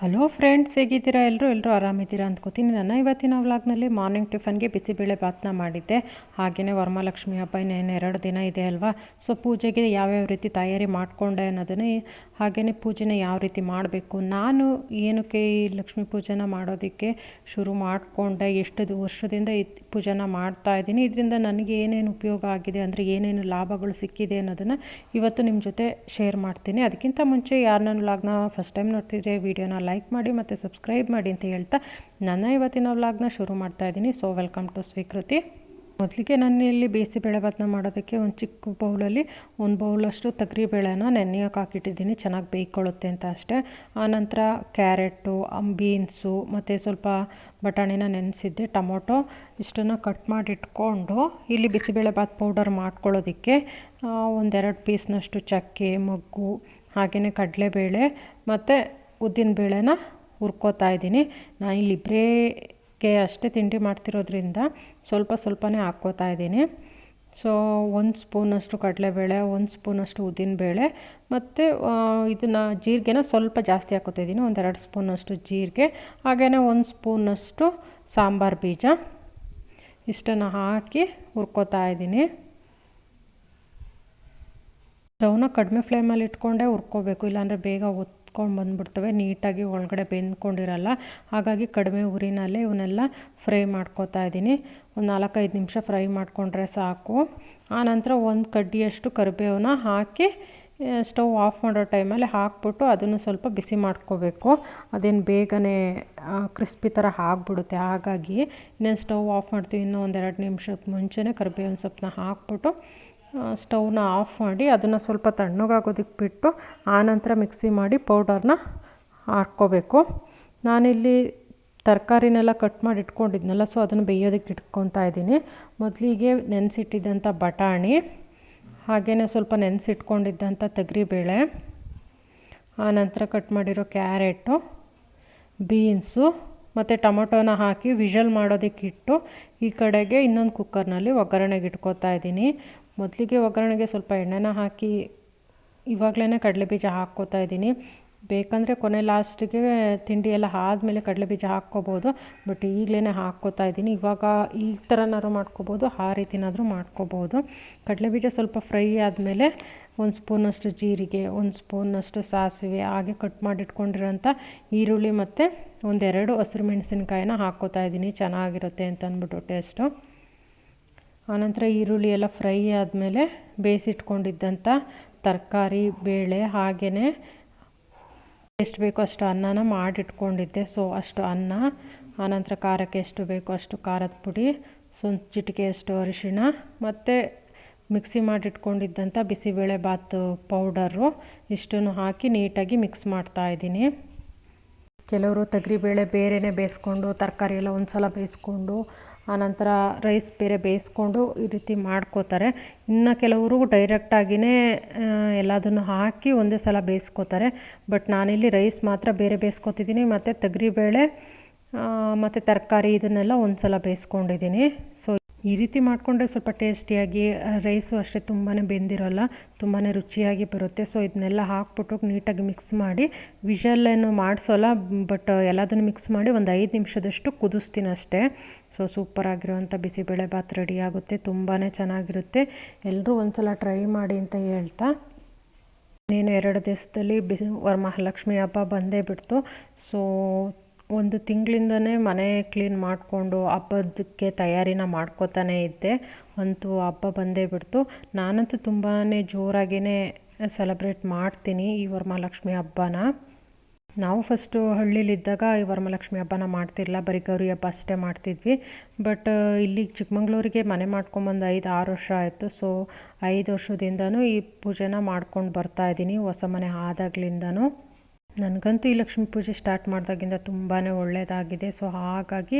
Hello friends ಹೇಗಿದ್ದೀರಾ? ಎಲ್ಲರೂ ಎಲ್ಲರೂ ಆರಾಮಿದ್ದೀರಾ ಅಂದ್ಕೋತೀನಿ. ನನ್ನ ಇವತ್ತಿನ ವ್ಲಾಗ್ನಲ್ಲಿ ಮಾರ್ನಿಂಗ್ ಟಿಫನ್ಗೆ ಬಿಸಿಬೇಳೆ ಭಾತನ ಮಾಡಿದ್ದೆ. ಹಾಗೆಯೇ ವರಮಹಾಲಕ್ಷ್ಮಿ ಹಬ್ಬ ಇನ್ನೇನು ಎರಡು ದಿನ ಇದೆ ಅಲ್ವಾ? ಸೊ ಪೂಜೆಗೆ ಯಾವ್ಯಾವ ರೀತಿ ತಯಾರಿ ಮಾಡಿಕೊಂಡೆ ಅನ್ನೋದನ್ನೇ ಹಾಗೆಯೇ ಪೂಜೆನ ಯಾವ ರೀತಿ ಮಾಡಬೇಕು? ನಾನು ಏನಕ್ಕೆ ಈ ಲಕ್ಷ್ಮೀ ಪೂಜೆನ ಮಾಡೋದಕ್ಕೆ ಶುರು ಮಾಡಿಕೊಂಡೆ? ಎಷ್ಟು ವರ್ಷದಿಂದ ಈ ಪೂಜೆನ ಮಾಡ್ತಾ ಇದ್ದೀನಿ. ಇದರಿಂದ ನನಗೆ ಏನೇನು ಉಪಯೋಗ ಆಗಿದೆ ಅಂದರೆ ಏನೇನು ಲಾಭಗಳು ಸಿಕ್ಕಿದೆ ಅನ್ನೋದನ್ನು ಇವತ್ತು ನಿಮ್ಮ ಜೊತೆ ಶೇರ್ ಮಾಡ್ತೀನಿ. ಅದಕ್ಕಿಂತ ಮುಂಚೆ ಯಾರು ನನ್ನ ವ್ಲಾಗ್ನ ಫಸ್ಟ್ ಟೈಮ್ ನೋಡ್ತಿದ್ರೆ ವೀಡಿಯೋನ ಲೈಕ್ ಮಾಡಿ ಮತ್ತು ಸಬ್ಸ್ಕ್ರೈಬ್ ಮಾಡಿ ಅಂತ ಹೇಳ್ತಾ ನನ್ನ ಇವತ್ತಿನ ವ್ಲಾಗ್ನ ಶುರು ಮಾಡ್ತಾ ಇದ್ದೀನಿ. ಸೊ ವೆಲ್ಕಮ್ ಟು ಸ್ವೀಕೃತಿ ಮೊದಲಿಗೆ ನಾನು ಇಲ್ಲಿ ಬೇಸಿಬೇಳೆ ಭಾತನ ಮಾಡೋದಕ್ಕೆ ಒಂದು ಚಿಕ್ಕ ಬೌಲಲ್ಲಿ ಒಂದು ಬೌಲಷ್ಟು ತೊಗರಿಬೇಳೆನ ನೆನೆಯೋಕೆ ಹಾಕಿಟ್ಟಿದ್ದೀನಿ. ಚೆನ್ನಾಗಿ ಬೇಯ್ಕೊಳ್ಳುತ್ತೆ ಅಂತ ಅಷ್ಟೇ. ಆನಂತರ ಕ್ಯಾರೆಟು ಬೀನ್ಸು, ಮತ್ತು ಸ್ವಲ್ಪ ಬಟಾಣಿನ ನೆನೆಸಿದ್ದೆ, ಟೊಮೊಟೊ ಇಷ್ಟನ್ನು ಕಟ್ ಮಾಡಿಟ್ಕೊಂಡು ಇಲ್ಲಿ ಬಿಸಿಬೇಳೆ ಭಾತ್ ಪೌಡರ್ ಮಾಡ್ಕೊಳ್ಳೋದಕ್ಕೆ ಒಂದೆರಡು ಪೀಸ್ನಷ್ಟು ಚಕ್ಕೆ, ಮೊಗ್ಗು ಹಾಗೆಯೇ ಕಡಲೆಬೇಳೆ, ಮತ್ತು ಉದ್ದಿನಬೇಳೆನ ಹುರ್ಕೋತಾ ಇದ್ದೀನಿ. ನಾನು ಇಲ್ಲಿ ಇಬ್ಬರಿಗೆ ಅಷ್ಟೇ ತಿಂಡಿ ಮಾಡ್ತಿರೋದ್ರಿಂದ ಸ್ವಲ್ಪ ಸ್ವಲ್ಪನೇ ಹಾಕ್ಕೋತಾ ಇದ್ದೀನಿ. ಸೊ ಒಂದು ಸ್ಪೂನಷ್ಟು ಕಡಲೆಬೇಳೆ, ಒಂದು ಸ್ಪೂನಷ್ಟು ಉದ್ದಿನಬೇಳೆ ಮತ್ತು ಇದನ್ನು ಜೀರಿಗೆನ ಸ್ವಲ್ಪ ಜಾಸ್ತಿ ಹಾಕೋತಾ ಇದ್ದೀನಿ. ಒಂದೆರಡು ಸ್ಪೂನಷ್ಟು ಜೀರಿಗೆ ಹಾಗೆಯೇ ಒಂದು ಸ್ಪೂನಷ್ಟು ಸಾಂಬಾರು ಬೀಜ ಇಷ್ಟನ್ನು ಹಾಕಿ ಹುರ್ಕೋತಾ ಇದ್ದೀನಿ. ಸ್ಟವ್ನ ಕಡಿಮೆ ಫ್ಲೇಮಲ್ಲಿ ಇಟ್ಕೊಂಡೇ ಹುರ್ಕೋಬೇಕು, ಇಲ್ಲಾಂದರೆ ಬೇಗ ಒತ್ಕೊಂಡು ಬಂದುಬಿಡ್ತವೆ. ನೀಟಾಗಿ ಒಳಗಡೆ ಬೆಂದ್ಕೊಂಡಿರಲ್ಲ. ಹಾಗಾಗಿ ಕಡಿಮೆ ಉರಿನಲ್ಲೇ ಇವನ್ನೆಲ್ಲ ಫ್ರೈ ಮಾಡ್ಕೋತಾ ಇದ್ದೀನಿ. ಒಂದು ನಾಲ್ಕೈದು ನಿಮಿಷ ಫ್ರೈ ಮಾಡಿಕೊಂಡ್ರೆ ಸಾಕು. ಆನಂತರ ಒಂದು ಕಡ್ಡಿಯಷ್ಟು ಕರಿಬೇವನ್ನ ಹಾಕಿ ಸ್ಟವ್ ಆಫ್ ಮಾಡೋ ಟೈಮಲ್ಲಿ ಹಾಕ್ಬಿಟ್ಟು ಅದನ್ನು ಸ್ವಲ್ಪ ಬಿಸಿ ಮಾಡ್ಕೋಬೇಕು. ಅದೇನು ಬೇಗನೆ ಕ್ರಿಸ್ಪಿ ಥರ ಆಗಿಬಿಡುತ್ತೆ. ಹಾಗಾಗಿ ಇನ್ನೇನು ಸ್ಟವ್ ಆಫ್ ಮಾಡ್ತೀವಿ ಇನ್ನೂ ಒಂದೆರಡು ನಿಮಿಷಕ್ಕೆ ಮುಂಚೆನೇ ಕರಿಬೇವಿನ ಸೊಪ್ಪನ್ನ ಹಾಕ್ಬಿಟ್ಟು ಸ್ಟವ್ನ ಆಫ್ ಮಾಡಿ ಅದನ್ನು ಸ್ವಲ್ಪ ತಣ್ಣಗಾಗೋದಕ್ಕೆ ಬಿಟ್ಟು ಆನಂತರ ಮಿಕ್ಸಿ ಮಾಡಿ ಪೌಡರ್ನ ಹಾಕ್ಕೋಬೇಕು. ನಾನಿಲ್ಲಿ ತರಕಾರಿನೆಲ್ಲ ಕಟ್ ಮಾಡಿ ಇಟ್ಕೊಂಡಿದ್ನಲ್ಲ, ಸೊ ಅದನ್ನು ಬೇಯೋದಕ್ಕೆ ಇಟ್ಕೊತಾ ಇದ್ದೀನಿ. ಮೊದಲಿಗೆ ನೆನೆಸಿಟ್ಟಿದ್ದಂಥ ಬಟಾಣಿ ಹಾಗೆಯೇ ಸ್ವಲ್ಪ ನೆನೆಸಿಟ್ಕೊಂಡಿದ್ದಂಥ ತೊಗರಿಬೇಳೆ ಆನಂತರ ಕಟ್ ಮಾಡಿರೋ ಕ್ಯಾರೆಟು, ಬೀನ್ಸು, ಮತ್ತು ಟೊಮೊಟೊನ ಹಾಕಿ ವಿಷಲ್ ಮಾಡೋದಕ್ಕಿಟ್ಟು ಈ ಕಡೆಗೆ ಇನ್ನೊಂದು ಕುಕ್ಕರ್ನಲ್ಲಿ ಒಗ್ಗರಣೆಗೆ ಇಟ್ಕೋತಾ ಇದ್ದೀನಿ. ಮೊದಲಿಗೆ ಒಗ್ಗರಣೆಗೆ ಸ್ವಲ್ಪ ಎಣ್ಣೆನ ಹಾಕಿ ಇವಾಗಲೇ ಕಡಲೆ ಬೀಜ ಹಾಕ್ಕೋತಾ ಇದ್ದೀನಿ. ಬೇಕಂದರೆ ಕೊನೆ ಲಾಸ್ಟಿಗೆ ತಿಂಡಿ ಎಲ್ಲ ಆದಮೇಲೆ ಕಡಲೆಬೀಜ ಹಾಕ್ಕೋಬೋದು. ಬಟ್ ಈಗಲೇ ಹಾಕ್ಕೋತಾ ಇದ್ದೀನಿ. ಇವಾಗ ಈ ಥರನಾದ್ರು ಮಾಡ್ಕೋಬೋದು, ಆ ರೀತಿನಾದರೂ ಮಾಡ್ಕೋಬೋದು. ಕಡಲೆಬೀಜ ಸ್ವಲ್ಪ ಫ್ರೈ ಆದಮೇಲೆ ಒಂದು ಸ್ಪೂನಷ್ಟು ಜೀರಿಗೆ, ಒಂದು ಸ್ಪೂನಷ್ಟು ಸಾಸಿವೆ, ಹಾಗೆ ಕಟ್ ಮಾಡಿಟ್ಕೊಂಡಿರೋಂಥ ಈರುಳ್ಳಿ ಮತ್ತು ಒಂದೆರಡು ಹಸಿರು ಮೆಣಸಿನ್ಕಾಯಿನ ಹಾಕ್ಕೋತಾ ಇದ್ದೀನಿ. ಚೆನ್ನಾಗಿರುತ್ತೆ ಅಂತ ಅಂದ್ಬಿಟ್ಟು ಟೇಸ್ಟು. ಆನಂತರ ಈರುಳ್ಳಿ ಎಲ್ಲ ಫ್ರೈ ಆದಮೇಲೆ ಬೇಯಿಸಿಟ್ಕೊಂಡಿದ್ದಂಥ ತರಕಾರಿ, ಬೇಳೆ ಹಾಗೆಯೇ ಎಷ್ಟು ಬೇಕೋ ಅಷ್ಟು ಅನ್ನನ ಮಾಡಿಟ್ಕೊಂಡಿದ್ದೆ. ಸೊ ಅಷ್ಟು ಅನ್ನ, ಆನಂತರ ಖಾರಕ್ಕೆ ಎಷ್ಟು ಬೇಕೋ ಅಷ್ಟು ಖಾರದ ಪುಡಿ ಸ್ವಲ್ಪ ಚಿಟಿಕೆಯಷ್ಟು ಅರಿಶಿಣ, ಮತ್ತು ಮಿಕ್ಸಿ ಮಾಡಿಟ್ಕೊಂಡಿದ್ದಂಥ ಬಿಸಿಬೇಳೆ ಬಾತು ಪೌಡರು ಇಷ್ಟನ್ನು ಹಾಕಿ ನೀಟಾಗಿ ಮಿಕ್ಸ್ ಮಾಡ್ತಾ ಇದ್ದೀನಿ. ಕೆಲವರು ತೊಗರಿಬೇಳೆ ಬೇರೆಯೇ ಬೇಯಿಸ್ಕೊಂಡು, ತರಕಾರಿ ಎಲ್ಲ ಒಂದು ಸಲ ಬೇಯಿಸ್ಕೊಂಡು ಆನಂತರ ರೈಸ್ ಬೇರೆ ಬೇಯಿಸ್ಕೊಂಡು ಈ ರೀತಿ ಮಾಡ್ಕೋತಾರೆ. ಇನ್ನು ಕೆಲವರು ಡೈರೆಕ್ಟಾಗಿಯೇ ಎಲ್ಲದನ್ನು ಹಾಕಿ ಒಂದೇ ಸಲ ಬೇಯಿಸ್ಕೋತಾರೆ. ಬಟ್ ನಾನಿಲ್ಲಿ ರೈಸ್ ಮಾತ್ರ ಬೇರೆ ಬೇಯಿಸ್ಕೊತಿದ್ದೀನಿ, ಮತ್ತು ತೊಗರಿಬೇಳೆ ಮತ್ತು ತರಕಾರಿ ಇದನ್ನೆಲ್ಲ ಒಂದು ಸಲ ಬೇಯಿಸ್ಕೊಂಡಿದ್ದೀನಿ. ಸೊ ಈ ರೀತಿ ಮಾಡಿಕೊಂಡ್ರೆ ಸ್ವಲ್ಪ ಟೇಸ್ಟಿಯಾಗಿ ರೈಸು ಅಷ್ಟೇ ತುಂಬಾ ಬೆಂದಿರೋಲ್ಲ ತುಂಬಾ ರುಚಿಯಾಗಿ ಬರುತ್ತೆ. ಸೊ ಇದನ್ನೆಲ್ಲ ಹಾಕ್ಬಿಟ್ಟು ನೀಟಾಗಿ ಮಿಕ್ಸ್ ಮಾಡಿ ವಿಷಲ್ಲೇನು ಮಾಡಿಸೋಲ್ಲ ಬಟ್ ಎಲ್ಲದನ್ನು ಮಿಕ್ಸ್ ಮಾಡಿ ಒಂದು ಐದು ನಿಮಿಷದಷ್ಟು ಕುದಿಸ್ತೀನಿ ಅಷ್ಟೇ. ಸೊ ಸೂಪರಾಗಿರುವಂಥ ಬಿಸಿಬೇಳೆ ಭಾತ್ ರೆಡಿ ಆಗುತ್ತೆ ತುಂಬಾ ಚೆನ್ನಾಗಿರುತ್ತೆ. ಎಲ್ಲರೂ ಒಂದ್ಸಲ ಟ್ರೈ ಮಾಡಿ ಅಂತ ಹೇಳ್ತಾ ನೀನು ಎರಡು ದಿವಸದಲ್ಲಿ ಬಿಸಿ ವರಮಹಾಲಕ್ಷ್ಮಿ ಹಬ್ಬ ಬಂದೇ ಬಿಡ್ತು. ಸೊ ಒಂದು ತಿಂಗಳಿಂದನೇ ಮನೆ ಕ್ಲೀನ್ ಮಾಡಿಕೊಂಡು ಹಬ್ಬದಕ್ಕೆ ತಯಾರಿನ ಮಾಡ್ಕೋತಾನೆ ಇದ್ದೆ. ಅಂತೂ ಹಬ್ಬ ಬಂದೇ ಬಿಡ್ತು. ನಾನಂತೂ ತುಂಬಾ ಜೋರಾಗಿಯೇ ಸೆಲೆಬ್ರೇಟ್ ಮಾಡ್ತೀನಿ ಈ ವರಮಹಾಲಕ್ಷ್ಮಿ ಹಬ್ಬನ. ನಾವು ಫಸ್ಟು ಹಳ್ಳಿಲಿದ್ದಾಗ ಈ ವರಮಹಾಲಕ್ಷ್ಮಿ ಹಬ್ಬನ ಮಾಡ್ತಿರಲಿಲ್ಲ. ಬರೀ ಗೌರಿ ಹಬ್ಬ ಅಷ್ಟೇ ಮಾಡ್ತಿದ್ವಿ. ಬಟ್, ಇಲ್ಲಿ ಚಿಕ್ಕಮಂಗ್ಳೂರಿಗೆ ಮನೆ ಮಾಡ್ಕೊಂಬಂದು ಐದು, ಆರು ವರ್ಷ ಆಯಿತು. ಸೊ, ಐದು ವರ್ಷದಿಂದನೂ ಈ ಪೂಜೆನ ಮಾಡ್ಕೊಂಡು ಬರ್ತಾ ಇದ್ದೀನಿ ಹೊಸ ಮನೆ ಆದಾಗ್ಲಿಂದನೂ. ನನಗಂತೂ ಈ ಲಕ್ಷ್ಮೀ ಪೂಜೆ ಸ್ಟಾರ್ಟ್ ಮಾಡಿದಾಗಿಂದ ತುಂಬಾ ಒಳ್ಳೆಯದಾಗಿದೆ ಸೊ ಹಾಗಾಗಿ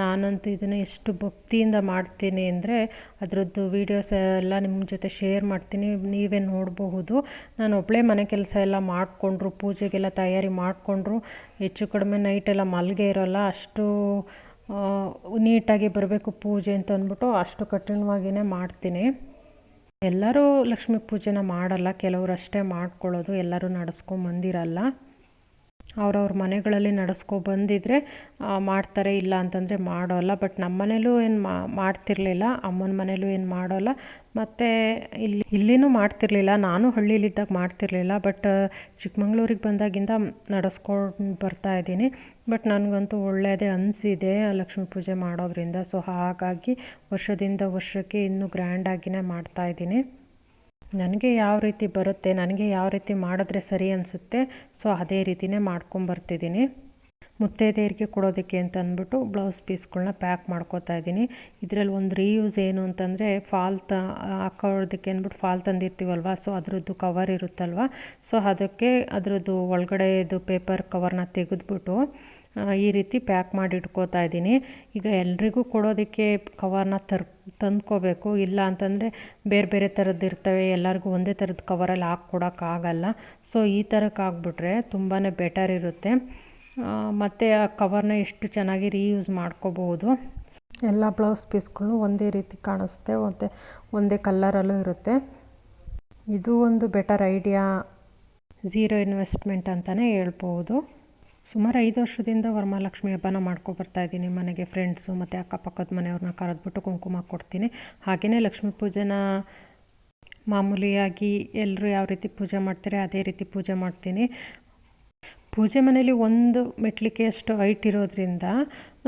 ನಾನಂತೂ ಇದನ್ನು ಎಷ್ಟು ಭಕ್ತಿಯಿಂದ ಮಾಡ್ತೀನಿ ಅಂದರೆ ಅದರದ್ದು ವೀಡಿಯೋಸ್ ಎಲ್ಲ ನಿಮ್ಮ ಜೊತೆ ಶೇರ್ ಮಾಡ್ತೀನಿ. ನೀವೇ ನೋಡಬಹುದು. ನಾನು ಒಬ್ಬಳೇ ಮನೆ ಕೆಲಸ ಎಲ್ಲ ಮಾಡಿಕೊಂಡ್ರು, ಪೂಜೆಗೆಲ್ಲ ತಯಾರಿ ಮಾಡಿಕೊಂಡ್ರು. ಹೆಚ್ಚು ಕಡಿಮೆ ನೈಟೆಲ್ಲ ಮಲ್ಗೆ ಇರೋಲ್ಲ. ಅಷ್ಟು ನೀಟಾಗಿ ಬರಬೇಕು ಪೂಜೆ ಅಂತ ಅಂದ್ಬಿಟ್ಟು ಅಷ್ಟು ಕಠಿಣವಾಗಿಯೇ ಮಾಡ್ತೀನಿ. ಎಲ್ಲರೂ ಲಕ್ಷ್ಮೀ ಪೂಜೆನ ಮಾಡಲ್ಲ. ಕೆಲವರು ಅಷ್ಟೇ ಮಾಡ್ಕೊಳ್ಳೋದು. ಎಲ್ಲರೂ ನಡೆಸ್ಕೊಂಬಂದಿರಲ್ಲ. ಅವ್ರವ್ರ ಮನೆಗಳಲ್ಲಿ ನಡೆಸ್ಕೊ ಬಂದಿದ್ರೆ ಮಾಡ್ತಾರೆ, ಇಲ್ಲ ಅಂತಂದರೆ ಮಾಡೋಲ್ಲ. ಬಟ್ ನಮ್ಮ ಮನೇಲೂ ಏನು ಮಾಡ್ತಿರಲಿಲ್ಲ. ಅಮ್ಮನ ಮನೇಲೂ ಏನು ಮಾಡೋಲ್ಲ. ಮತ್ತು ಇಲ್ಲಿ, ಇಲ್ಲಿನೂ ಮಾಡ್ತಿರಲಿಲ್ಲ. ನಾನು ಹಳ್ಳಿಲಿದ್ದಾಗ ಮಾಡ್ತಿರಲಿಲ್ಲ. ಬಟ್ ಚಿಕ್ಕಮಂಗ್ಳೂರಿಗೆ ಬಂದಾಗಿಂದ ನಡೆಸ್ಕೊಂಡು ಬರ್ತಾ ಇದ್ದೀನಿ. ಬಟ್ ನನಗಂತೂ ಒಳ್ಳೆಯದೇ ಅನಿಸಿದೆ ಲಕ್ಷ್ಮೀ ಪೂಜೆ ಮಾಡೋದ್ರಿಂದ. ಸೊ ಹಾಗಾಗಿ ವರ್ಷದಿಂದ ವರ್ಷಕ್ಕೆ ಇನ್ನೂ ಗ್ರ್ಯಾಂಡಾಗಿಯೇ ಮಾಡ್ತಾಯಿದ್ದೀನಿ ನನಗೆ ಯಾವ ರೀತಿ ಬರುತ್ತೆ, ನನಗೆ ಯಾವ ರೀತಿ ಮಾಡಿದ್ರೆ ಸರಿ ಅನಿಸುತ್ತೆ, ಸೊ ಅದೇ ರೀತಿಯೇ ಮಾಡ್ಕೊಂಬರ್ತಿದ್ದೀನಿ ಮುತ್ತೈದೆಯರಿಗೆ ಕೊಡೋದಕ್ಕೆ ಅಂತ ಅಂದ್ಬಿಟ್ಟು ಬ್ಲೌಸ್ ಪೀಸ್ಗಳನ್ನ ಪ್ಯಾಕ್ ಮಾಡ್ಕೋತಾ ಇದ್ದೀನಿ. ಇದರಲ್ಲಿ ಒಂದು ರೀಯೂಸ್ ಏನು ಅಂತಂದರೆ ಫಾಲ್ ತ ಹಾಕೋದಕ್ಕೆ ಅಂದ್ಬಿಟ್ಟು ಫಾಲ್ ತಂದಿರ್ತೀವಲ್ವ, ಸೊ ಅದರದ್ದು ಕವರ್ ಇರುತ್ತಲ್ವ, ಸೊ ಅದಕ್ಕೆ ಅದರದ್ದು ಒಳಗಡೆದು ಪೇಪರ್ ಕವರ್ನ ತೆಗೆದ್ಬಿಟ್ಟು ಈ ರೀತಿ ಪ್ಯಾಕ್ ಮಾಡಿ ಇಟ್ಕೋತಾ ಇದ್ದೀನಿ. ಈಗ ಎಲ್ರಿಗೂ ಕೊಡೋದಕ್ಕೆ ಕವರ್ನ ತರ್, ತಂದ್ಕೋಬೇಕು. ಇಲ್ಲ ಅಂತಂದರೆ ಬೇರೆ ಬೇರೆ ಥರದ್ದು ಇರ್ತವೆ. ಎಲ್ಲರಿಗೂ ಒಂದೇ ಥರದ ಕವರಲ್ಲಿ ಹಾಕ್ಕೊಡೋಕ್ಕಾಗಲ್ಲ ಸೊ ಈ ಥರಕ್ಕೆ ಆಗಿಬಿಟ್ರೆ ತುಂಬಾ ಬೆಟರ್ ಇರುತ್ತೆ. ಮತ್ತು ಆ ಕವರ್ನ ಎಷ್ಟು ಚೆನ್ನಾಗಿ ರೀಯೂಸ್ ಮಾಡ್ಕೋಬೋದು ಎಲ್ಲ ಬ್ಲೌಸ್ ಪೀಸ್ಗಳು ಒಂದೇ ರೀತಿ ಕಾಣಿಸುತ್ತೆ ಮತ್ತು ಒಂದೇ ಕಲ್ಲರಲ್ಲೂ ಇರುತ್ತೆ. ಇದು ಒಂದು ಬೆಟರ್ ಐಡಿಯಾ ಝೀರೋ ಇನ್ವೆಸ್ಟ್ಮೆಂಟ್ ಅಂತಲೇ ಹೇಳ್ಬೋದು ಸುಮಾರು ಐದು ವರ್ಷದಿಂದ ವರಮಹಾಲಕ್ಷ್ಮಿ ಹಬ್ಬನ ಮಾಡ್ಕೊಬರ್ತಾ ಇದ್ದೀನಿ. ಮನೆಗೆ ಫ್ರೆಂಡ್ಸು ಮತ್ತು ಅಕ್ಕಪಕ್ಕದ ಮನೆಯವ್ರನ್ನ ಕರೆದ್ಬಿಟ್ಟು ಕುಂಕುಮ ಕೊಡ್ತೀನಿ. ಹಾಗೆಯೇ ಲಕ್ಷ್ಮೀ ಪೂಜೆನ ಮಾಮೂಲಿಯಾಗಿ ಎಲ್ಲರೂ ಯಾವ ರೀತಿ ಪೂಜೆ ಮಾಡ್ತಾರೆ, ಅದೇ ರೀತಿ ಪೂಜೆ ಮಾಡ್ತೀನಿ. ಪೂಜೆ ಮನೇಲಿ ಒಂದು ಮೆಟ್ಲಿಕೆಯಷ್ಟು ಹೈಟ್ ಇರೋದ್ರಿಂದ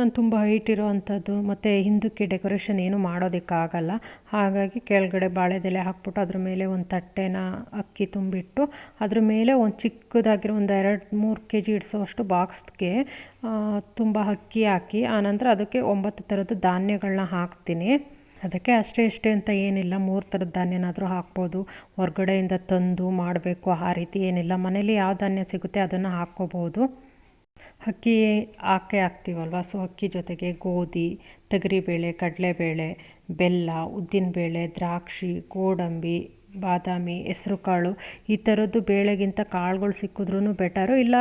ನಾನು ತುಂಬ ಹೈಟ್ ಇರೋವಂಥದ್ದು ಮತ್ತು ಹಿಂದಕ್ಕೆ ಡೆಕೋರೇಷನ್ ಏನು ಮಾಡೋದಕ್ಕಾಗಲ್ಲ. ಹಾಗಾಗಿ ಕೆಳಗಡೆ ಬಾಳೆದೆಲೆ ಹಾಕ್ಬಿಟ್ಟು ಅದ್ರ ಮೇಲೆ ಒಂದು ತಟ್ಟೆನ ಅಕ್ಕಿ ತುಂಬಿಟ್ಟು, ಅದ್ರ ಮೇಲೆ ಒಂದು ಚಿಕ್ಕದಾಗಿರೋ ಒಂದು ಎರಡು ಮೂರು ಕೆ ಜಿ ಇಡಿಸೋವಷ್ಟು ಬಾಕ್ಸ್ಗೆ ತುಂಬ ಅಕ್ಕಿ ಹಾಕಿ, ಆನಂತರ ಅದಕ್ಕೆ ಒಂಬತ್ತು ಥರದ ಧಾನ್ಯಗಳನ್ನ ಹಾಕ್ತೀನಿ. ಅದಕ್ಕೆ ಅಷ್ಟೇ ಇಷ್ಟೇ ಅಂತ ಏನಿಲ್ಲ, ಮೂರು ಥರದ ಧಾನ್ಯನಾದರೂ ಹಾಕ್ಬೋದು. ಹೊರಗಡೆಯಿಂದ ತಂದು ಮಾಡಬೇಕು ಆ ರೀತಿ ಏನಿಲ್ಲ. ಮನೇಲಿ ಯಾವ ಧಾನ್ಯ ಸಿಗುತ್ತೆ ಅದನ್ನು ಹಾಕ್ಕೋಬೋದು. ಅಕ್ಕಿ ಹಾಕೇ ಹಾಕ್ತೀವಲ್ವ? ಸೊ ಅಕ್ಕಿ ಜೊತೆಗೆ ಗೋಧಿ, ತೊಗರಿಬೇಳೆ, ಕಡಲೆಬೇಳೆ, ಬೆಲ್ಲ, ಉದ್ದಿನಬೇಳೆ, ದ್ರಾಕ್ಷಿ, ಗೋಡಂಬಿ, ಬಾದಾಮಿ, ಹೆಸರುಕಾಳು ಈ ಥರದ್ದು ಬೇಳೆಗಿಂತ ಕಾಳುಗಳು ಸಿಕ್ಕಿದ್ರೂ ಬೆಟರು. ಇಲ್ಲ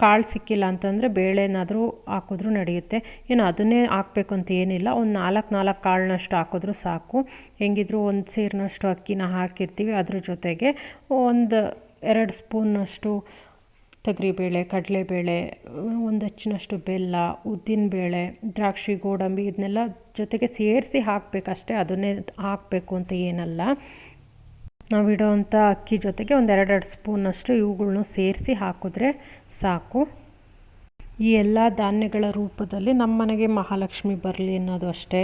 ಕಾಳು ಸಿಕ್ಕಿಲ್ಲ ಅಂತಂದರೆ ಬೇಳೆನಾದರೂ ಹಾಕಿದ್ರೂ ನಡೆಯುತ್ತೆ. ಏನು ಅದನ್ನೇ ಹಾಕ್ಬೇಕು ಅಂತ ಏನಿಲ್ಲ. ಒಂದು ನಾಲ್ಕು ನಾಲ್ಕು ಕಾಳನ್ನಷ್ಟು ಹಾಕಿದ್ರೂ ಸಾಕು. ಹೆಂಗಿದ್ರು ಒಂದು ಸೇರಿನಷ್ಟು ಅಕ್ಕಿನ ಹಾಕಿರ್ತೀವಿ. ಅದ್ರ ಜೊತೆಗೆ ಒಂದು ಎರಡು ಸ್ಪೂನ್ನಷ್ಟು ತೊಗರಿಬೇಳೆ ಕಡಲೆಬೇಳೆ ಒಂದು ಹಚ್ಚಿನಷ್ಟು ಬೆಲ್ಲ ಉದ್ದಿನಬೇಳೆ ದ್ರಾಕ್ಷಿ, ಗೋಡಂಬಿ ಇದನ್ನೆಲ್ಲ ಜೊತೆಗೆ ಸೇರಿಸಿ ಹಾಕಬೇಕಷ್ಟೇ. ಅದನ್ನೇ ಹಾಕಬೇಕು ಅಂತ ಏನಲ್ಲ. ನಾವು ನಾವಿಡೋವಂಥ ಅಕ್ಕಿ ಜೊತೆಗೆ ಒಂದು ಎರಡೆರಡು ಸ್ಪೂನಷ್ಟು ಇವುಗಳ್ನ ಸೇರಿಸಿ ಹಾಕಿದ್ರೆ ಸಾಕು. ಈ ಎಲ್ಲ ಧಾನ್ಯಗಳ ರೂಪದಲ್ಲಿ ನಮ್ಮ ಮನೆಗೆ ಮಹಾಲಕ್ಷ್ಮಿ ಬರಲಿ ಅನ್ನೋದು ಅಷ್ಟೇ.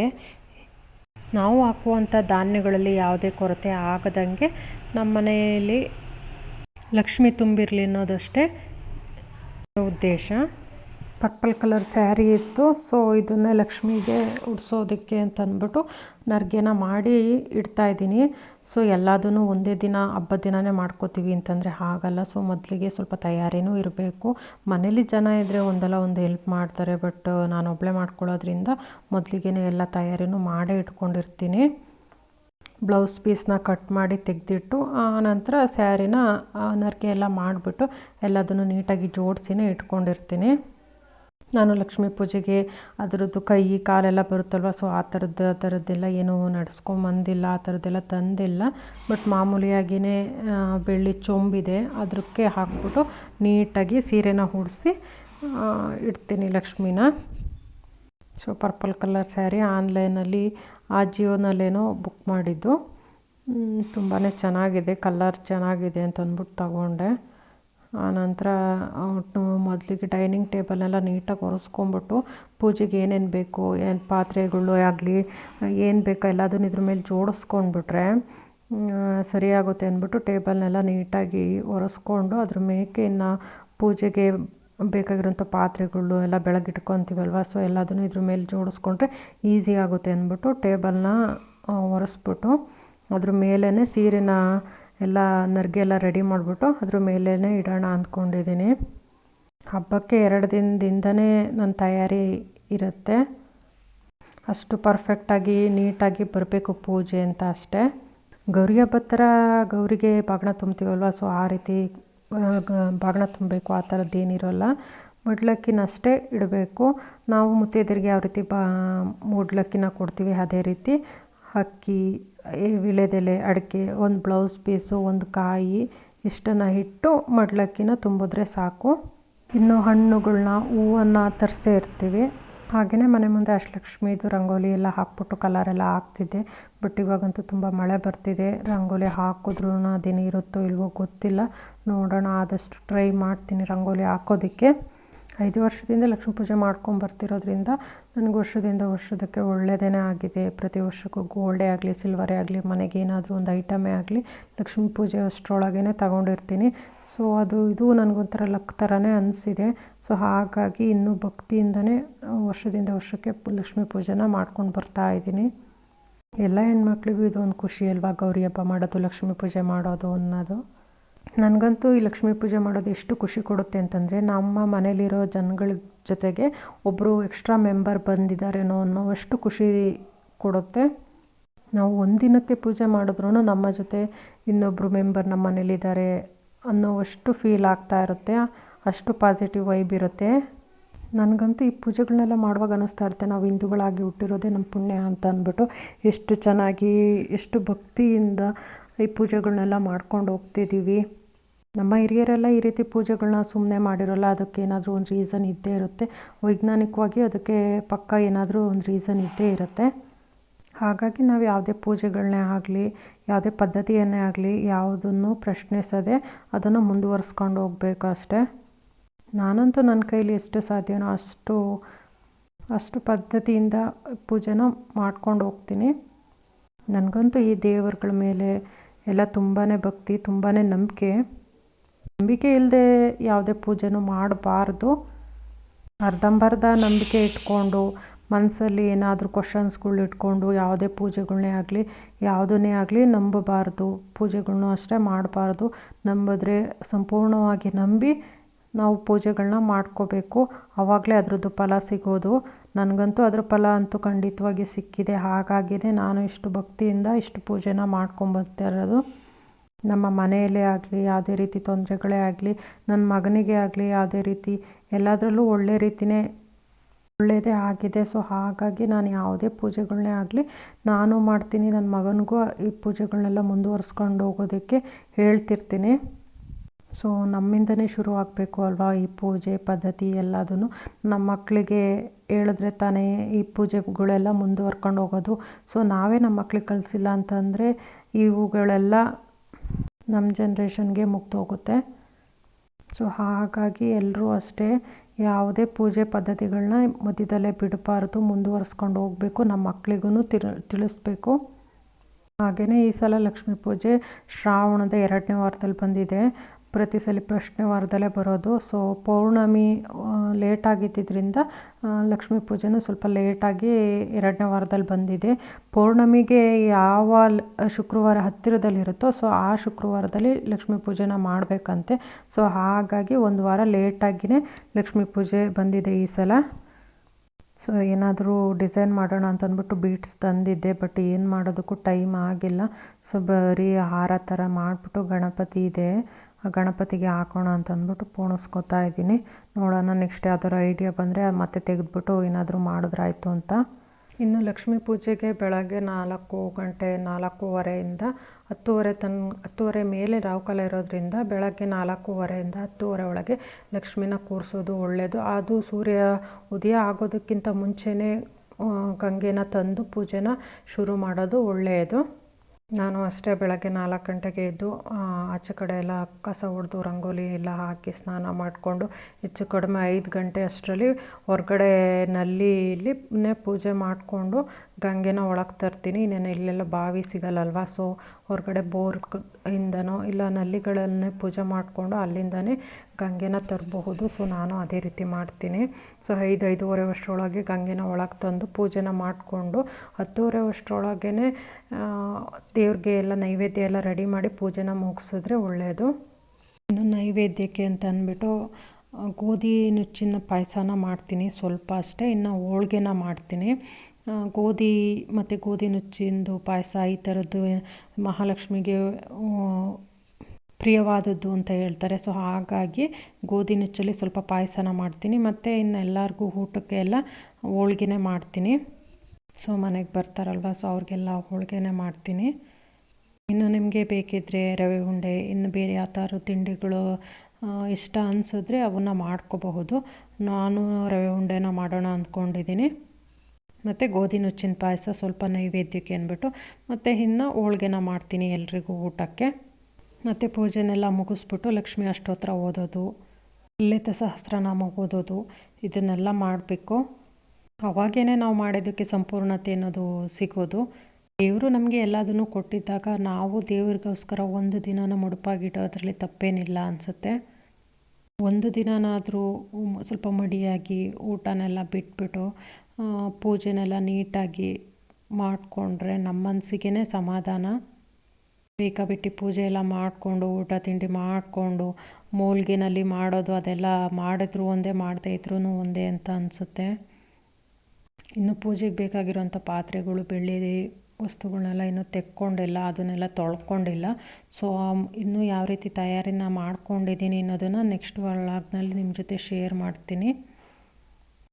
ನಾವು ಹಾಕುವಂಥ ಧಾನ್ಯಗಳಲ್ಲಿ ಯಾವುದೇ ಕೊರತೆ ಆಗದಂಗೆ ನಮ್ಮ ಮನೆಯಲ್ಲಿ ಲಕ್ಷ್ಮಿ ತುಂಬಿರಲಿ ಅನ್ನೋದಷ್ಟೇ ಉದ್ದೇಶ. ಪರ್ಪಲ್ ಕಲರ್ ಸ್ಯಾರಿ ಇತ್ತು. ಸೊ ಇದನ್ನು ಲಕ್ಷ್ಮಿಗೆ ಉಡ್ಸೋದಕ್ಕೆ ಅಂತ ಅಂದ್ಬಿಟ್ಟು ನರ್ಗೆನ ಮಾಡಿ ಇಡ್ತಾಯಿದ್ದೀನಿ ಸೊ ಎಲ್ಲದೂ ಒಂದೇ ದಿನ, ಹಬ್ಬದ ದಿನವೇ ಮಾಡ್ಕೋತೀವಿ ಅಂತಂದರೆ ಆಗಲ್ಲ ಸೊ ಮೊದಲಿಗೆ ಸ್ವಲ್ಪ ತಯಾರಿನೂ ಇರಬೇಕು. ಮನೇಲಿ ಜನ ಇದ್ದರೆ ಒಂದಲ್ಲ ಒಂದು ಹೆಲ್ಪ್ ಮಾಡ್ತಾರೆ. ಬಟ್ ನಾನು ಒಬ್ಬಳೇ ಮಾಡ್ಕೊಳ್ಳೋದ್ರಿಂದ ಮೊದಲಿಗೆ ಎಲ್ಲ ತಯಾರಿನೂ ಮಾಡೇ ಇಟ್ಕೊಂಡಿರ್ತೀನಿ. ಬ್ಲೌಸ್ ಪೀಸ್ನ ಕಟ್ ಮಾಡಿ ತೆಗೆದಿಟ್ಟು ಆನಂತರ ಸ್ಯಾರಿನ ನರ್ಕೆ ಎಲ್ಲ ಮಾಡಿಬಿಟ್ಟು ಎಲ್ಲದನ್ನು ನೀಟಾಗಿ ಜೋಡಿಸಿನೇ ಇಟ್ಕೊಂಡಿರ್ತೀನಿ. ನಾನು ಲಕ್ಷ್ಮೀ ಪೂಜೆಗೆ ಅದರದ್ದು ಕೈ, ಕಾಲೆಲ್ಲ ಬರುತ್ತಲ್ವ, ಸೊ ಆ ಥರದ್ದು, ಆ ಥರದ್ದೆಲ್ಲ ಏನೂ ನಡೆಸ್ಕೊಂಬಂದಿಲ್ಲ ಆ ಥರದ್ದೆಲ್ಲ ತಂದಿಲ್ಲ. ಬಟ್ ಮಾಮೂಲಿಯಾಗಿಯೇ ಬೆಳ್ಳಿ ಚೊಂಬಿದೆ. ಅದಕ್ಕೆ ಹಾಕ್ಬಿಟ್ಟು ನೀಟಾಗಿ ಸೀರೆನ ಹೂಡಿಸಿ ಇಡ್ತೀನಿ ಲಕ್ಷ್ಮೀನ. ಸೊ ಪರ್ಪಲ್ ಕಲರ್ ಸ್ಯಾರಿ ಆನ್ಲೈನಲ್ಲಿ ಆ ಜಿಯೋನಲ್ಲೇನೋ ಬುಕ್ ಮಾಡಿದ್ದು. ತುಂಬಾ ಚೆನ್ನಾಗಿದೆ ಕಲ್ಲರ್ ಚೆನ್ನಾಗಿದೆ ಅಂತ ಅಂದ್ಬಿಟ್ಟು ತಗೊಂಡೆ. ಆನಂತರ ಮೊದಲಿಗೆ ಡೈನಿಂಗ್ ಟೇಬಲ್ನೆಲ್ಲ ನೀಟಾಗಿ ಒರೆಸ್ಕೊಂಬಿಟ್ಟು ಪೂಜೆಗೆ ಏನೇನು ಬೇಕು, ಏನು ಪಾತ್ರೆಗಳು ಆಗಲಿ, ಏನು ಬೇಕೋ ಎಲ್ಲದನ್ನು ಇದ್ರ ಮೇಲೆ ಜೋಡಿಸ್ಕೊಂಡ್ಬಿಟ್ರೆ ಸರಿಯಾಗುತ್ತೆ ಅಂದ್ಬಿಟ್ಟು ಟೇಬಲ್ನೆಲ್ಲ ನೀಟಾಗಿ ಒರೆಸ್ಕೊಂಡು ಅದ್ರ ಮೇಕೆ ಇನ್ನು ಪೂಜೆಗೆ ಬೇಕಾಗಿರೋಂಥ ಪಾತ್ರೆಗಳು ಎಲ್ಲ ಬೆಳಗಿಟ್ಕೊತೀವಲ್ವ ಸೊ ಎಲ್ಲದನ್ನು ಇದ್ರ ಮೇಲೆ ಜೋಡಿಸ್ಕೊಂಡ್ರೆ ಈಸಿ ಆಗುತ್ತೆ ಅಂದ್ಬಿಟ್ಟು ಟೇಬಲ್ನ ಒರೆಸ್ಬಿಟ್ಟು ಅದ್ರ ಮೇಲೇ ಸೀರೆನ ಎಲ್ಲ ನರ್ಗೆ ಎಲ್ಲ ರೆಡಿ ಮಾಡಿಬಿಟ್ಟು ಅದ್ರ ಮೇಲೇ ಇಡೋಣ ಅಂದ್ಕೊಂಡಿದ್ದೀನಿ. ಹಬ್ಬಕ್ಕೆ ಎರಡು ದಿನದಿಂದನೇ ನನ್ನ ತಯಾರಿ ಇರುತ್ತೆ. ಅಷ್ಟು ಪರ್ಫೆಕ್ಟಾಗಿ ನೀಟಾಗಿ ಬರಬೇಕು ಪೂಜೆ ಅಂತ ಅಷ್ಟೇ. ಗೌರಿ ಹಬ್ಬದ ಥರ ಗೌರಿಗೆ ಬಾಗಿಣ ತುಂಬ್ತೀವಲ್ವ? ಸೊ ಆ ರೀತಿ ಬಾಗಿಣ ತುಂಬಬೇಕು, ಆ ಥರದ್ದು ಏನಿರೋಲ್ಲ, ಮುಡ್ಲಕ್ಕಿನ ಅಷ್ಟೇ ಇಡಬೇಕು. ನಾವು ಮುತ್ತೈದೆಯರಿಗೆ ಯಾವ ರೀತಿ ಬಾ, ಮುಡ್ಲಕ್ಕಿನ ಕೊಡ್ತೀವಿ, ಅದೇ ರೀತಿ ಅಕ್ಕಿ ವಿಳೆದೆಲೆ, ಅಡಿಕೆ, ಒಂದು ಬ್ಲೌಸ್ ಪೀಸು, ಒಂದು ಕಾಯಿ, ಇಷ್ಟನ್ನು ಇಟ್ಟು ಮಡ್ಲಕ್ಕಿನ ತುಂಬಿದ್ರೆ ಸಾಕು. ಇನ್ನು ಹಣ್ಣುಗಳನ್ನ ಹೂವನ್ನು ತರಿಸೇ ಇರ್ತೀವಿ. ಹಾಗೆಯೇ ಮನೆ ಮುಂದೆ ಅಷ್ಟಲಕ್ಷ್ಮಿದು ರಂಗೋಲಿ ಎಲ್ಲ ಹಾಕ್ಬಿಟ್ಟು ಕಲರೆಲ್ಲ ಹಾಕ್ತಿದ್ದೆ. ಬಟ್ ಇವಾಗಂತೂ ತುಂಬ ಮಳೆ ಬರ್ತಿದೆ. ರಂಗೋಲಿ ಹಾಕಿದ್ರೂ ಅದೇನು ಇರುತ್ತೋ ಇಲ್ವೋ ಗೊತ್ತಿಲ್ಲ. ನೋಡೋಣ, ಆದಷ್ಟು ಟ್ರೈ ಮಾಡ್ತೀನಿ ರಂಗೋಲಿ ಹಾಕೋದಕ್ಕೆ. ಐದು ವರ್ಷದಿಂದ ಲಕ್ಷ್ಮೀ ಪೂಜೆ ಮಾಡ್ಕೊಂಡು ಬರ್ತಿರೋದ್ರಿಂದ ನನಗೆ ವರ್ಷದಿಂದ ವರ್ಷದಕ್ಕೆ ಒಳ್ಳೆಯದೇ ಆಗಿದೆ. ಪ್ರತಿ ವರ್ಷಕ್ಕೂ ಗೋಲ್ಡೇ ಆಗಲಿ ಸಿಲ್ವರೇ ಆಗಲಿ, ಮನೆಗೆ ಏನಾದರೂ ಒಂದು ಐಟಮೇ ಆಗಲಿ ಲಕ್ಷ್ಮೀ ಪೂಜೆ ಅಷ್ಟರೊಳಗೇ ತಗೊಂಡಿರ್ತೀನಿ. ಸೊ ಅದು, ಇದು ನನಗೊಂಥರ ಲಕ್ ಥರನೇ ಅನಿಸಿದೆ. ಸೊ ಹಾಗಾಗಿ ಇನ್ನೂ ಭಕ್ತಿಯಿಂದನೇ ವರ್ಷದಿಂದ ವರ್ಷಕ್ಕೆ ಲಕ್ಷ್ಮೀ ಪೂಜೆನ ಮಾಡ್ಕೊಂಡು ಬರ್ತಾ ಇದ್ದೀನಿ. ಎಲ್ಲ ಹೆಣ್ಮಕ್ಳಿಗೂ ಇದೊಂದು ಖುಷಿ ಅಲ್ವಾ? ಗೌರಿ ಹಬ್ಬ ಮಾಡೋದು, ಲಕ್ಷ್ಮೀ ಪೂಜೆ ಮಾಡೋದು ಅನ್ನೋದು. ನನಗಂತೂ ಈ ಲಕ್ಷ್ಮೀ ಪೂಜೆ ಮಾಡೋದು ಎಷ್ಟು ಖುಷಿ ಕೊಡುತ್ತೆ ಅಂತಂದರೆ, ನಮ್ಮ ಮನೇಲಿರೋ ಜನಗಳ ಜೊತೆಗೆ ಒಬ್ಬರು ಎಕ್ಸ್ಟ್ರಾ ಮೆಂಬರ್ ಬಂದಿದ್ದಾರೇನೋ ಅನ್ನೋವಷ್ಟು ಖುಷಿ ಕೊಡುತ್ತೆ. ನಾವು ಒಂದಿನಕ್ಕೆ ಪೂಜೆ ಮಾಡಿದ್ರೂ ನಮ್ಮ ಜೊತೆ ಇನ್ನೊಬ್ಬರು ಮೆಂಬರ್ ನಮ್ಮ ಮನೇಲಿದ್ದಾರೆ ಅನ್ನೋವಷ್ಟು ಫೀಲ್ ಆಗ್ತಾ ಇರುತ್ತೆ. ಅಷ್ಟು ಪಾಸಿಟಿವ್ ವೈಬ್ ಇರುತ್ತೆ. ನನಗಂತೂ ಈ ಪೂಜೆಗಳನ್ನೆಲ್ಲ ಮಾಡುವಾಗ ಅನ್ನಿಸ್ತಾ ಇರುತ್ತೆ. ನಾವು ಹಿಂದೂಗಳಾಗಿ ಹುಟ್ಟಿರೋದೇ ನಮ್ಮ ಪುಣ್ಯ ಅಂತ ಅಂದ್ಬಿಟ್ಟು ಎಷ್ಟು ಚೆನ್ನಾಗಿ, ಎಷ್ಟು ಭಕ್ತಿಯಿಂದ ಈ ಪೂಜೆಗಳನ್ನೆಲ್ಲ ಮಾಡ್ಕೊಂಡು ಹೋಗ್ತಿದ್ದೀವಿ ನಮ್ಮ ಹಿರಿಯರೆಲ್ಲ ಈ ರೀತಿ ಪೂಜೆಗಳನ್ನ ಸುಮ್ಮನೆ ಮಾಡಿರೋಲ್ಲ. ಅದಕ್ಕೆ ಏನಾದರೂ ಒಂದು ರೀಸನ್ ಇದ್ದೇ ಇರುತ್ತೆ. ವೈಜ್ಞಾನಿಕವಾಗಿ ಅದಕ್ಕೆ ಪಕ್ಕ ಏನಾದರೂ ಒಂದು ರೀಸನ್ ಇದ್ದೇ ಇರುತ್ತೆ. ಹಾಗಾಗಿ ನಾವು ಯಾವುದೇ ಪೂಜೆಗಳನ್ನೇ ಆಗಲಿ, ಯಾವುದೇ ಪದ್ಧತಿಯನ್ನೇ ಆಗಲಿ ಯಾವುದನ್ನು ಪ್ರಶ್ನಿಸದೆ ಅದನ್ನು ಮುಂದುವರಿಸ್ಕೊಂಡು ಹೋಗಬೇಕು ಅಷ್ಟೇ. ನಾನಂತೂ ನನ್ನ ಕೈಲಿ ಎಷ್ಟು ಸಾಧ್ಯನೋ ಅಷ್ಟು ಅಷ್ಟು ಪದ್ಧತಿಯಿಂದ ಪೂಜೆನ ಮಾಡ್ಕೊಂಡು ಹೋಗ್ತೀನಿ. ನನಗಂತೂ ಈ ದೇವರುಗಳ ಮೇಲೆ ಎಲ್ಲ ತುಂಬಾ ಭಕ್ತಿ ತುಂಬಾ ನಂಬಿಕೆ. ನಂಬಿಕೆ ಇಲ್ಲದೆ ಯಾವುದೇ ಪೂಜೆನೂ ಮಾಡಬಾರ್ದು. ಅರ್ಧಂಬರ್ಧ ನಂಬಿಕೆ ಇಟ್ಕೊಂಡು ಮನಸ್ಸಲ್ಲಿ ಏನಾದರೂ ಕ್ವಶನ್ಸ್ಗಳು ಇಟ್ಕೊಂಡು, ಯಾವುದೇ ಪೂಜೆಗಳನ್ನೇ ಆಗಲಿ, ಯಾವುದನ್ನೇ ಆಗಲಿ ನಂಬಬಾರ್ದು. ಪೂಜೆಗಳನ್ನೂ ಅಷ್ಟೇ ಮಾಡಬಾರ್ದು. ನಂಬಿದ್ರೆ ಸಂಪೂರ್ಣವಾಗಿ ನಂಬಿ ನಾವು ಪೂಜೆಗಳನ್ನ ಮಾಡ್ಕೋಬೇಕು. ಆವಾಗಲೇ ಅದರದ್ದು ಫಲ ಸಿಗೋದು. ನನಗಂತೂ ಅದ್ರ ಫಲ ಅಂತೂ ಖಂಡಿತವಾಗಿ ಸಿಕ್ಕಿದೆ. ಹಾಗಾಗಿದೆ ನಾನು ಇಷ್ಟು ಭಕ್ತಿಯಿಂದ ಇಷ್ಟು ಪೂಜೆನ ಮಾಡ್ಕೊಂಬರ್ತಿರೋದು ನಮ್ಮ ಮನೆಯಲ್ಲೇ ಆಗಲಿ, ಯಾವುದೇ ರೀತಿ ತೊಂದರೆಗಳೇ ಆಗಲಿ ನನ್ನ ಮಗನಿಗೆ ಆಗಲಿ, ಯಾವುದೇ ರೀತಿ ಎಲ್ಲದರಲ್ಲೂ ಒಳ್ಳೆ ರೀತಿಯೇ ಒಳ್ಳೆಯದೇ ಆಗಿದೆ. ಸೊ, ಹಾಗಾಗಿ ನಾನು ಯಾವುದೇ ಪೂಜೆಗಳನ್ನೇ ಆಗಲಿ, ನಾನು ಮಾಡ್ತೀನಿ. ನನ್ನ ಮಗನಿಗೂ ಈ ಪೂಜೆಗಳನ್ನೆಲ್ಲ ಮುಂದುವರ್ಸ್ಕೊಂಡು ಹೋಗೋದಕ್ಕೆ ಹೇಳ್ತಿರ್ತೀನಿ. ಸೊ ನಮ್ಮಿಂದನೇ ಶುರು ಆಗಬೇಕು ಅಲ್ವಾ ಈ ಪೂಜೆ ಪದ್ಧತಿ ಎಲ್ಲದೂ ನಮ್ಮ ಮಕ್ಕಳಿಗೆ ಹೇಳಿದ್ರೆ ತಾನೇ ಈ ಪೂಜೆಗಳೆಲ್ಲ ಮುಂದುವರ್ಕೊಂಡು ಹೋಗೋದು. ಸೊ ನಾವೇ ನಮ್ಮ ಮಕ್ಳಿಗೆ ಕಳಿಸಿಲ್ಲ ಅಂತಂದರೆ ಇವುಗಳೆಲ್ಲ ನಮ್ಮ ಜನ್ರೇಷನ್ಗೆ ಮುಗ್ದೋಗುತ್ತೆ ಸೊ ಹಾಗಾಗಿ ಎಲ್ಲರೂ ಅಷ್ಟೇ ಯಾವುದೇ ಪೂಜೆ ಪದ್ಧತಿಗಳನ್ನ ಮಧ್ಯದಲ್ಲೇ ಬಿಡಬಾರ್ದು, ಮುಂದುವರಿಸ್ಕೊಂಡು ಹೋಗಬೇಕು ನಮ್ಮ ಮಕ್ಕಳಿಗೂ ತಿಳಿಸ್ಬೇಕು. ಹಾಗೆಯೇ ಈ ಸಲ ಲಕ್ಷ್ಮೀ ಪೂಜೆ ಶ್ರಾವಣದ ಎರಡನೇ ವಾರದಲ್ಲಿ ಬಂದಿದೆ. ಪ್ರತಿ ಸಲ ಪ್ರಶ್ನೆ ವಾರದಲ್ಲೇ ಬರೋದು. ಸೊ ಪೌರ್ಣಮಿ ಲೇಟಾಗಿದ್ದರಿಂದ ಲಕ್ಷ್ಮೀ ಪೂಜೆನೂ ಸ್ವಲ್ಪ ಲೇಟಾಗಿ ಎರಡನೇ ವಾರದಲ್ಲಿ ಬಂದಿದೆ. ಪೌರ್ಣಮಿಗೆ ಯಾವ ಶುಕ್ರವಾರ ಹತ್ತಿರದಲ್ಲಿರುತ್ತೋ ಸೊ ಆ ಶುಕ್ರವಾರದಲ್ಲಿ ಲಕ್ಷ್ಮೀ ಪೂಜೆನ ಮಾಡಬೇಕಂತೆ. ಸೊ ಹಾಗಾಗಿ ಒಂದು ವಾರ ಲೇಟಾಗಿಯೇ ಲಕ್ಷ್ಮೀ ಪೂಜೆ ಬಂದಿದೆ ಈ ಸಲ. ಸೊ ಏನಾದರೂ ಡಿಸೈನ್ ಮಾಡೋಣ ಅಂತಂದ್ಬಿಟ್ಟು ಬೀಟ್ಸ್ ತಂದಿದ್ದೆ ಬಟ್ ಏನು ಮಾಡೋದಕ್ಕೂ ಟೈಮ್ ಆಗಿಲ್ಲ. ಸೊ ಬರೀ ಹಾರ ಥರ ಮಾಡಿಬಿಟ್ಟು ಗಣಪತಿ ಇದೆ. ಗಣಪತಿಗೆ ಹಾಕೋಣ ಅಂತ ಅಂದ್ಬಿಟ್ಟು ಪೋಣಿಸ್ಕೊತಾ ಇದ್ದೀನಿ. ನೋಡೋಣ ನೆಕ್ಸ್ಟ್ ಯಾವ್ದಾರು ಐಡಿಯಾ ಬಂದರೆ ಮತ್ತೆ ತೆಗೆದ್ಬಿಟ್ಟು ಏನಾದರೂ ಮಾಡಿದ್ರಾಯ್ತು ಅಂತ. ಇನ್ನು ಲಕ್ಷ್ಮೀ ಪೂಜೆಗೆ ಬೆಳಗ್ಗೆ ನಾಲ್ಕು ಗಂಟೆ, ನಾಲ್ಕೂವರೆಯಿಂದ ಹತ್ತುವರೆ ತನ್, ಹತ್ತುವರೆ ಮೇಲೆ ರಾಹುಕಾಲ ಇರೋದ್ರಿಂದ ಬೆಳಗ್ಗೆ ನಾಲ್ಕೂವರೆಯಿಂದ ಹತ್ತುವರೆ ಒಳಗೆ ಲಕ್ಷ್ಮಿನ ಕೂರಿಸೋದು ಒಳ್ಳೆಯದು ಅದು ಸೂರ್ಯ ಉದಯ ಆಗೋದಕ್ಕಿಂತ ಮುಂಚೆನೇ ಗಂಗೆನ ತಂದು ಪೂಜೆನ ಶುರು ಮಾಡೋದು ಒಳ್ಳೆಯದು ನಾನು ಅಷ್ಟೇ ಬೆಳಗ್ಗೆ ನಾಲ್ಕು ಗಂಟೆಗೆ ಎದ್ದು ಆಚೆ ಕಡೆ ಎಲ್ಲ ಕಸ ಹೊಡೆದು ರಂಗೋಲಿ ಎಲ್ಲ ಹಾಕಿ ಸ್ನಾನ ಮಾಡಿಕೊಂಡು, ಹೆಚ್ಚು ಕಡಿಮೆ ಐದು ಗಂಟೆ ಅಷ್ಟರಲ್ಲಿ ಹೊರಗಡೆ ನಲ್ಲಿಲಿ ಪೂಜೆ ಮಾಡಿಕೊಂಡು ಗಂಗೆನ ಒಳಗೆ ತರ್ತೀನಿ. ಇನ್ನೇನು ಇಲ್ಲೆಲ್ಲ ಬಾವಿ ಸಿಗಲ್ಲಲ್ವ? ಸೊ ಹೊರಗಡೆ ಬೋರ್ ಇಂದನೋ ಇಲ್ಲ ನಲ್ಲಿಗಳನ್ನೇ ಪೂಜೆ ಮಾಡಿಕೊಂಡು ಅಲ್ಲಿಂದನೇ ಗಂಗೆನ ತರಬಹುದು. ಸೊ ನಾನು ಅದೇ ರೀತಿ ಮಾಡ್ತೀನಿ. ಸೊ ಐದು, ಐದೂವರೆ ವರ್ಷದೊಳಗೆ ಗಂಗೆನ ಒಳಗೆ ತಂದು ಪೂಜೆನ ಮಾಡಿಕೊಂಡು ಹತ್ತುವರೆ ವರ್ಷದೊಳಗೇ ದೇವ್ರಿಗೆ ಎಲ್ಲ ನೈವೇದ್ಯ ಎಲ್ಲ ರೆಡಿ ಮಾಡಿ ಪೂಜೆನ ಮುಗಿಸಿದ್ರೆ ಒಳ್ಳೆಯದು ಇನ್ನು ನೈವೇದ್ಯಕ್ಕೆ ಅಂತ ಅಂದ್ಬಿಟ್ಟು ಗೋಧಿ ನುಚ್ಚಿನ ಪಾಯಸನ ಮಾಡ್ತೀನಿ. ಸ್ವಲ್ಪ ಅಷ್ಟೇ, ಇನ್ನು ಹೋಳ್ಗೆನ ಮಾಡ್ತೀನಿ. ಗೋಧಿ ಮತ್ತು ಗೋಧಿ ನುಚ್ಚಿಂದು ಪಾಯಸ ಈ ಥರದ್ದು ಮಹಾಲಕ್ಷ್ಮಿಗೆ ಪ್ರಿಯವಾದದ್ದು ಅಂತ ಹೇಳ್ತಾರೆ. ಸೊ ಹಾಗಾಗಿ ಗೋಧಿ ನುಚ್ಚಲ್ಲಿ ಸ್ವಲ್ಪ ಪಾಯಸನ ಮಾಡ್ತೀನಿ. ಮತ್ತು ಇನ್ನು ಎಲ್ಲರಿಗೂ ಊಟಕ್ಕೆ ಎಲ್ಲ ಹೋಳ್ಗೆನೇ ಮಾಡ್ತೀನಿ. ಸೊ ಮನೆಗೆ ಬರ್ತಾರಲ್ವ ಸೊ ಅವ್ರಿಗೆಲ್ಲ ಹೋಳ್ಗೆನೇ ಮಾಡ್ತೀನಿ. ಇನ್ನು ನಿಮಗೆ ಬೇಕಿದ್ದರೆ ರವೆ ಉಂಡೆ, ಇನ್ನು ಬೇರೆ ಯಾವ ಥರ ತಿಂಡಿಗಳು ಇಷ್ಟ ಅನಿಸಿದ್ರೆ ಅವನ್ನ ಮಾಡ್ಕೋಬಹುದು. ನಾನು ರವೆ ಉಂಡೆನ ಮಾಡೋಣ ಅಂದ್ಕೊಂಡಿದ್ದೀನಿ. ಮತ್ತು ಗೋಧಿ ನುಚ್ಚಿನ ಪಾಯಸ ಸ್ವಲ್ಪ ನೈವೇದ್ಯಕ್ಕೆ ಅಂದ್ಬಿಟ್ಟು, ಮತ್ತು ಇನ್ನು ಹೋಳ್ಗೆನ ಮಾಡ್ತೀನಿ ಎಲ್ರಿಗೂ ಊಟಕ್ಕೆ. ಮತ್ತು ಪೂಜೆನೆಲ್ಲ ಮುಗಿಸ್ಬಿಟ್ಟು ಲಕ್ಷ್ಮಿ ಅಷ್ಟೋತ್ರ ಓದೋದು ಲಲಿತ ಸಹಸ್ರನಾಮ ಓದೋದು, ಇದನ್ನೆಲ್ಲ ಮಾಡಬೇಕು. ಅವಾಗೇ ನಾವು ಮಾಡೋದಕ್ಕೆ ಸಂಪೂರ್ಣತೆ ಅನ್ನೋದು ಸಿಗೋದು. ದೇವರು ನಮಗೆ ಎಲ್ಲದನ್ನು ಕೊಟ್ಟಿದ್ದಾಗ ನಾವು ದೇವರಿಗೋಸ್ಕರ ಒಂದು ದಿನನ ಮುಡುಪಾಗಿಡೋದ್ರಲ್ಲಿ ತಪ್ಪೇನಿಲ್ಲ ಅನಿಸುತ್ತೆ. ಒಂದು ದಿನನಾದರೂ ಸ್ವಲ್ಪ ಮಡಿಯಾಗಿ ಊಟನೆಲ್ಲ ಬಿಟ್ಬಿಟ್ಟು ಪೂಜೆನೆಲ್ಲ ನೀಟಾಗಿ ಮಾಡಿಕೊಂಡ್ರೆ ನಮ್ಮ ಮನಸ್ಸಿಗೆ ಸಮಾಧಾನ. ಬೇಕಾಬಿಟ್ಟು ಪೂಜೆ ಎಲ್ಲ ಮಾಡಿಕೊಂಡು, ಊಟ ತಿಂಡಿ ಮಾಡಿಕೊಂಡು, ಮೂಲ್ಗಿನಲ್ಲಿ ಮಾಡೋದು ಅದೆಲ್ಲ ಮಾಡಿದ್ರು ಒಂದೇ, ಮಾಡದೇ ಇದ್ರೂ ಒಂದೇ ಅಂತ ಅನಿಸುತ್ತೆ. ಇನ್ನು ಪೂಜೆಗೆ ಬೇಕಾಗಿರೋಂಥ ಪಾತ್ರೆಗಳು, ಬೆಳ್ಳಿ ವಸ್ತುಗಳನ್ನೆಲ್ಲ ಇನ್ನೂ ತೆಕ್ಕೊಂಡಿಲ್ಲ, ಅದನ್ನೆಲ್ಲ ತೊಳ್ಕೊಂಡಿಲ್ಲ. ಸೊ ಇನ್ನೂ ಯಾವ ರೀತಿ ತಯಾರಿನ ಮಾಡ್ಕೊಂಡಿದ್ದೀನಿ ಅನ್ನೋದನ್ನು ನೆಕ್ಸ್ಟ್ ವ್ಲಾಗ್ನಲ್ಲಿ ನಿಮ್ಮ ಜೊತೆ ಶೇರ್ ಮಾಡ್ತೀನಿ.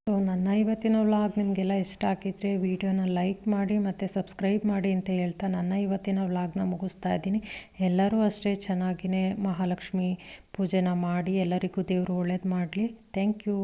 ಸೊ ನನ್ನ ಇವತ್ತಿನ ವ್ಲಾಗ್ ನಿಮಗೆಲ್ಲ ಇಷ್ಟ ಆಗಿದ್ದರೆ ವಿಡಿಯೋನ ಲೈಕ್ ಮಾಡಿ ಮತ್ತು ಸಬ್ಸ್ಕ್ರೈಬ್ ಮಾಡಿ ಅಂತ ಹೇಳ್ತಾ ನನ್ನ ಇವತ್ತಿನ ವ್ಲಾಗ್ನ ಮುಗಿಸ್ತಾ ಇದ್ದೀನಿ. ಎಲ್ಲರೂ ಅಷ್ಟೇ ಚೆನ್ನಾಗಿಯೇ ಮಹಾಲಕ್ಷ್ಮಿ ಪೂಜೆನ ಮಾಡಿ ಎಲ್ಲರಿಗೂ ದೇವರು ಒಳ್ಳೇದು ಮಾಡಲಿ. Thank you.